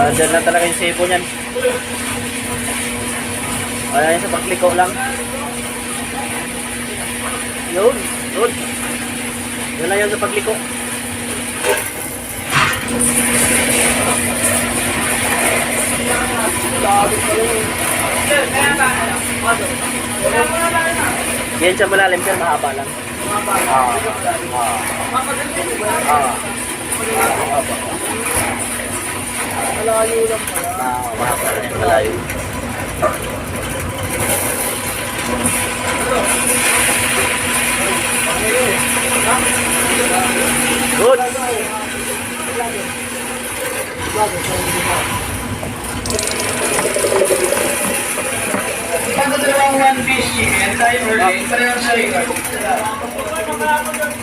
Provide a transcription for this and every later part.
Ah, dyan lang talaga yung sepo niyan. Wala yan sa pagkliko lang. Yun, yun. Yun lang yun sa pagliko. Yan siya malalim sir, mahaba lang. Ah, ah, ah. Malayo lang pala. Ah, mahaba yan, malayo. Good. Pag dalawang one piece chicken, tayo order, parehong sa.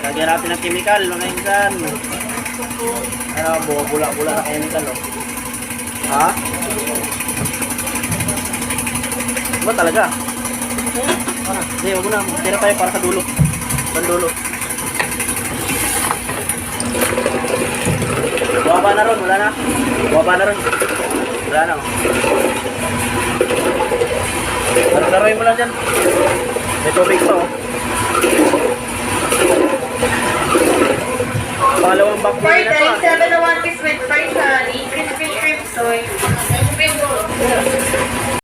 Lagyan natin ng chemical, mga insan. Ano, bula-bula na chemical, oh. Ha? Ba talaga? Hindi, wag mo na. Tira tayo para sa dulo. Pandulo. Bumaba na ron, wala na. Bumaba na ron. Wala na. oh. Laro-laroin mo lang dyan. May tubig pa, oh. Pangalawang back Four na to, ah. times, seven na one piece with fried abençoe.